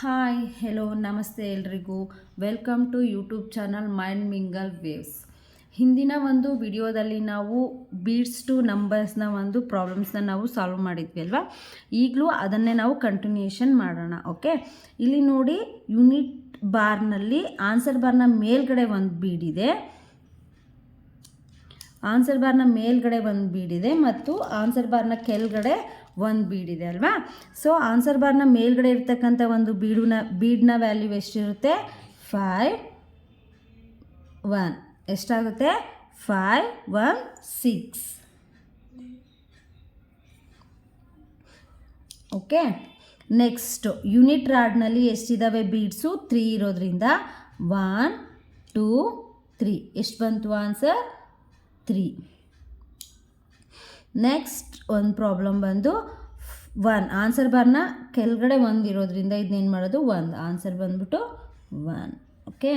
Hi hello ನಮಸ್ತೆ ಎಲ್ರಿಗೂ. Welcome to YouTube channel mind mingle waves ಹಿಂದಿನ ಒಂದು ವಿಡಿಯೋದಲ್ಲಿ ನಾವು ಬೀಡ್ಸ್ ಟು ನಂಬರ್ಸ್ನ ಒಂದು ಪ್ರಾಬ್ಲಮ್ಸ್ನ ನಾವು ಸಾಲ್ವ್ ಮಾಡಿದ್ವಿ ಅಲ್ವಾ? ಈಗಲೂ ಅದನ್ನೇ ನಾವು ಕಂಟಿನ್ಯೂಷನ್ ಮಾಡೋಣ ಓಕೆ ಇಲ್ಲಿ ನೋಡಿ ಯೂನಿಟ್ ಬಾರ್ನಲ್ಲಿ ಆನ್ಸರ್ ಬಾರ್ನ ಮೇಲ್ಗಡೆ ಒಂದು ಬೀಡಿದೆ ಆನ್ಸರ್ ಬಾರ್ನ ಮೇಲ್ಗಡೆ ಒಂದು ಬೀಡಿದೆ ಮತ್ತು ಆನ್ಸರ್ ಬಾರ್ನ ಕೆಳಗಡೆ ಒಂದು ಬೀಡಿದೆ ಅಲ್ವಾ? ಸೊ ಆನ್ಸರ್ ಬಾರ್ನ ಮೇಲ್ಗಡೆ ಇರ್ತಕ್ಕಂಥ ಒಂದು ಬೀಡಿನ ಬೀಡ್ನ ವ್ಯಾಲ್ಯೂ ಎಷ್ಟಿರುತ್ತೆ? ಫೈವ್ ಒನ್ ಎಷ್ಟಾಗುತ್ತೆ? Five one six okay next unit ರಾಡ್ನಲ್ಲಿ ಎಷ್ಟಿದ್ದಾವೆ ಬೀಡ್ಸು ತ್ರೀ ಇರೋದ್ರಿಂದ. ಒನ್ ಟೂ ತ್ರೀ ಎಷ್ಟು ಬಂತು ಆನ್ಸರ್ ತ್ರೀ ನೆಕ್ಸ್ಟ್ ಒಂದು ಪ್ರಾಬ್ಲಮ್ ಬಂದು ಒನ್ ಆನ್ಸರ್ ಬಾರ್ನ? ಕೆಳಗಡೆ ಒಂದು ಇರೋದ್ರಿಂದ ಇದನ್ನೇನು ಮಾಡೋದು? ಒಂದು. ಆನ್ಸರ್ ಬಂದ್ಬಿಟ್ಟು ಒನ್ ಓಕೆ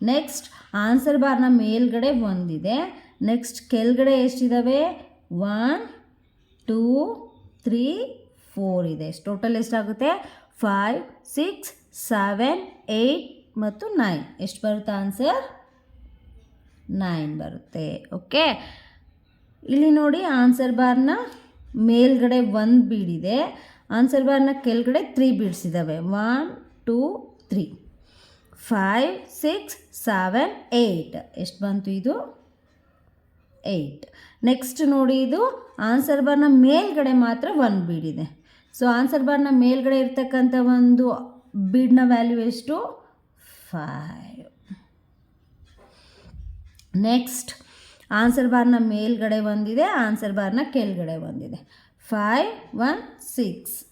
ನೆಕ್ಸ್ಟ್ ಆನ್ಸರ್ ಬಾರ್ನ ಮೇಲ್ಗಡೆ ಒಂದಿದೆ. ನೆಕ್ಸ್ಟ್ ಕೆಳಗಡೆ ಎಷ್ಟಿದ್ದಾವೆ ಒನ್ ಟೂ ತ್ರೀ ಫೋರ್ ಇದೆ. ಟೋಟಲ್ ಎಷ್ಟಾಗುತ್ತೆ? ಫೈವ್ ಸಿಕ್ಸ್ ಸೆವೆನ್ ಏಯ್ಟ್ ಮತ್ತು ನೈನ್ ಎಷ್ಟು ಬರುತ್ತೆ ಆನ್ಸರ್ ನೈನ್ ಬರುತ್ತೆ. ಓಕೆ? ಇಲ್ಲಿ ನೋಡಿ ಆನ್ಸರ್ ಬಾರ್ನ ಮೇಲ್ಗಡೆ ಒಂದು ಬೀಡಿದೆ ಆನ್ಸರ್ ಬಾರ್ನ ಕೆಳಗಡೆ ತ್ರೀ ಬೀಡ್ಸ್ ಇದ್ದಾವೆ one, two, three. Five, six, seven, eight. ಎಷ್ಟು ಬಂತು ಇದು? ಏಯ್ಟ್. ನೆಕ್ಸ್ಟ್ ನೋಡಿ ಇದು ಆನ್ಸರ್ ಬಾರ್ನ ಮೇಲ್ಗಡೆ ಮಾತ್ರ ಒಂದು ಇದೆ. ಸೊ, ಆನ್ಸರ್ ಬಾರ್ನ ಮೇಲ್ಗಡೆ ಇರ್ತಕ್ಕಂಥ ಒಂದು ಬೀಡ್ನ ವ್ಯಾಲ್ಯೂ ಎಷ್ಟು? ಫೈವ್. ನೆಕ್ಸ್ಟ್ ಆನ್ಸರ್ ಬಾರ್ನ ಮೇಲ್ಗಡೆ ಒಂದಿದೆ ಆನ್ಸರ್ ಬಾರ್ನ ಕೆಳಗಡೆ ಒಂದಿದೆ five one six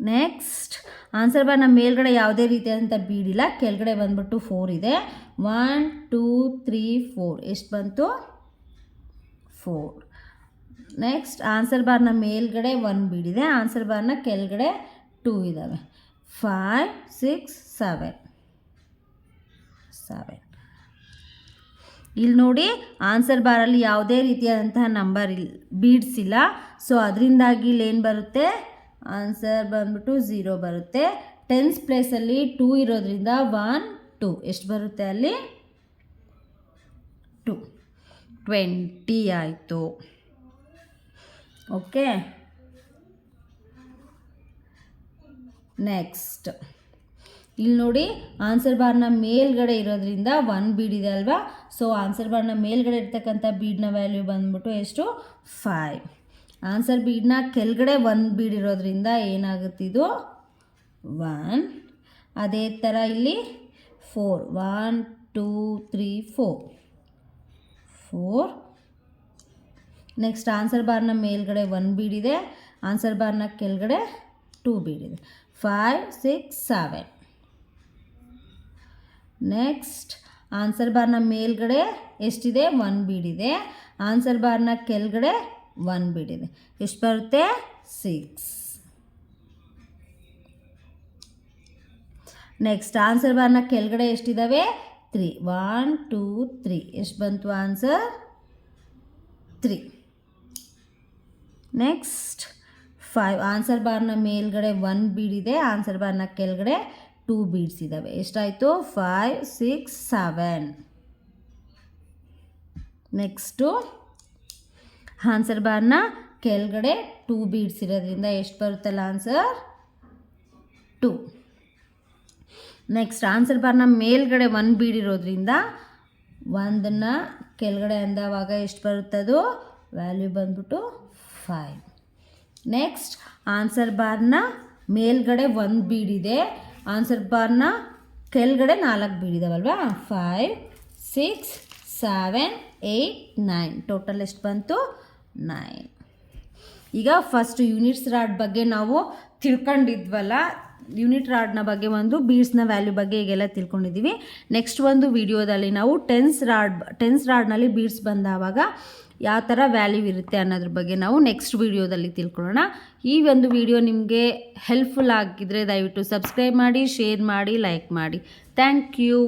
next answer ಬಾರ್ನ ಮೇಲ್ಗಡೆ ಯಾವುದೇ ರೀತಿಯಾದಂಥ ಬೀಡಿಲ್ಲ ಕೆಳಗಡೆ ಬಂದ್ಬಿಟ್ಟು ಫೋರ್ ಇದೆ. ಒನ್ ಟೂ ತ್ರೀ ಫೋರ್ ಎಷ್ಟು ಬಂತು? ಫೋರ್ ನೆಕ್ಸ್ಟ್ ಆನ್ಸರ್ ಬಾರ್ನ ಮೇಲ್ಗಡೆ ಒನ್ ಬೀಡಿದೆ ಆನ್ಸರ್ ಬಾರ್ನ ಕೆಳಗಡೆ ಟೂ ಇದ್ದಾವೆ ಫೈವ್ ಸಿಕ್ಸ್ ಸೆವೆನ್ ಸೆವೆನ್ ಇಲ್ಲಿ ನೋಡಿ ಆನ್ಸರ್ ಬಾರಲ್ಲಿ ಯಾವುದೇ ರೀತಿಯಾದಂತಹ ನಂಬರ್ ಇಲ್ಲ ಬೀಡ್ಸ್ ಇಲ್ಲ. ಸೊ ಅದರಿಂದಾಗಿ ಇಲ್ಲಿ ಏನು ಬರುತ್ತೆ? ಆನ್ಸರ್ ಬಂದ್ಬಿಟ್ಟು ಝೀರೋ ಬರುತ್ತೆ. ಟೆನ್ಸ್ ಪ್ಲೇಸಲ್ಲಿ ಟೂ ಇರೋದ್ರಿಂದ ಒನ್ ಟು ಎಷ್ಟು ಬರುತ್ತೆ ಅಲ್ಲಿ? ಟು ಟ್ವೆಂಟಿ ಆಯಿತು. ಓಕೆ ನೆಕ್ಸ್ಟ್ ಇಲ್ಲಿ ನೋಡಿ ಆನ್ಸರ್ ಬಾರ್ನ ಮೇಲ್ಗಡೆ ಇರೋದ್ರಿಂದ ಒನ್ ಬೀಡ್ ಇದೆ ಅಲ್ವಾ? ಸೊ ಆನ್ಸರ್ ಬಾರ್ನ ಮೇಲ್ಗಡೆ ಇರ್ತಕ್ಕಂಥ ಬೀಡ್ನ ವ್ಯಾಲ್ಯೂ ಬಂದ್ಬಿಟ್ಟು ಎಷ್ಟು? ಫೈವ್ ಆನ್ಸರ್ ಬೀಡ್ನ ಕೆಳಗಡೆ ಒನ್ ಬೀಡ್ ಇರೋದ್ರಿಂದ ಏನಾಗುತ್ತಿದು ಒನ್ ಅದೇ ಥರ ಇಲ್ಲಿ four one two three four four next answer ಬಾರ್ನ ಮೇಲ್ಗಡೆ ಒನ್ ಇದೆ. ಆನ್ಸರ್ ಬಾರ್ನ ಕೆಳಗಡೆ ಟೂ ಇದೆ. Five six seven next answer ಬಾರ್ನ ಮೇಲ್ಗಡೆ ಎಷ್ಟಿದೆ? ಒನ್ ಬೀಡಿದೆ ಆನ್ಸರ್ ಬಾರ್ನ ಕೆಳಗಡೆ ಒನ್ ಬೀಡಿದೆ ಎಷ್ಟು ಬರುತ್ತೆ? ಸಿಕ್ಸ್ ನೆಕ್ಸ್ಟ್ ಆನ್ಸರ್ ಬಾರ್ನ ಕೆಳಗಡೆ ಎಷ್ಟಿದ್ದಾವೆ ತ್ರೀ ಒನ್ ಟೂ ತ್ರೀ ಎಷ್ಟು ಬಂತು answer three next five answer ಬಾರ್ನ ಮೇಲ್ಗಡೆ ಒನ್ ಬೀಡಿದೆ ಆನ್ಸರ್ ಬಾರ್ನ ಕೆಳಗಡೆ ಟೂ ಬೀಡ್ಸ್ ಇದ್ದಾವೆ ಎಷ್ಟಾಯಿತು? Five six seven next answer ಬಾರ್ನ? ಕೆಳಗಡೆ ಟೂ ಬೀಡ್ಸ್ ಇರೋದ್ರಿಂದ ಎಷ್ಟು ಬರುತ್ತಲ್ಲ ಆನ್ಸರ್ ಟೂ ನೆಕ್ಸ್ಟ್ ಆನ್ಸರ್ ಬಾರ್ನ? ಮೇಲ್ಗಡೆ ಒನ್ ಬೀಡ್ ಇರೋದ್ರಿಂದ ಒಂದನ್ನು ಕೆಳಗಡೆ ಅಂದವಾಗ ಎಷ್ಟು ಬರುತ್ತದು? ವ್ಯಾಲ್ಯೂ ಬಂದ್ಬಿಟ್ಟು ಫೈವ್ ನೆಕ್ಸ್ಟ್ ಆನ್ಸರ್ ಬಾರ್ನ? ಮೇಲ್ಗಡೆ ಒಂದು ಬೀಡಿದೆ ಆನ್ಸರ್ ಬಾರ್ನ ಕೆಳಗಡೆ ನಾಲ್ಕು ಬೀಳಿದಾವಲ್ವಾ five six seven eight nine total ಎಷ್ಟು ಬಂತು? ನೈನ್ ಈಗ ಫಸ್ಟ್ ಯೂನಿಟ್ಸ್ ರಾಡ್ ಬಗ್ಗೆ ನಾವು ತಿಳ್ಕೊಂಡಿದ್ವಲ್ಲ? ಯೂನಿಟ್ ರಾಡ್ನ ಬಗ್ಗೆ ಒಂದು ಬೀಡ್ಸ್ನ ವ್ಯಾಲ್ಯೂ ಬಗ್ಗೆ ಈಗೆಲ್ಲ ತಿಳ್ಕೊಂಡಿದ್ದೀವಿ. ನೆಕ್ಸ್ಟ್ ಒಂದು ವಿಡಿಯೋದಲ್ಲಿ ನಾವು ಟೆನ್ಸ್ ರಾಡ್ ಟೆನ್ಸ್ ರಾಡ್ನಲ್ಲಿ ಬೀಡ್ಸ್ ಬಂದಾವಾಗ ಯಾವ ಥರ ವ್ಯಾಲ್ಯೂ ಇರುತ್ತೆ ಅನ್ನೋದ್ರ ಬಗ್ಗೆ ನಾವು ನೆಕ್ಸ್ಟ್ ವೀಡಿಯೋದಲ್ಲಿ ತಿಳ್ಕೊಳ್ಳೋಣ. ಈ ಒಂದು ವಿಡಿಯೋ ನಿಮಗೆ ಹೆಲ್ಪ್ಫುಲ್ ಆಗಿದ್ದರೆ ದಯವಿಟ್ಟು ಸಬ್ಸ್ಕ್ರೈಬ್ ಮಾಡಿ ಶೇರ್ ಮಾಡಿ ಲೈಕ್ ಮಾಡಿ. Thank you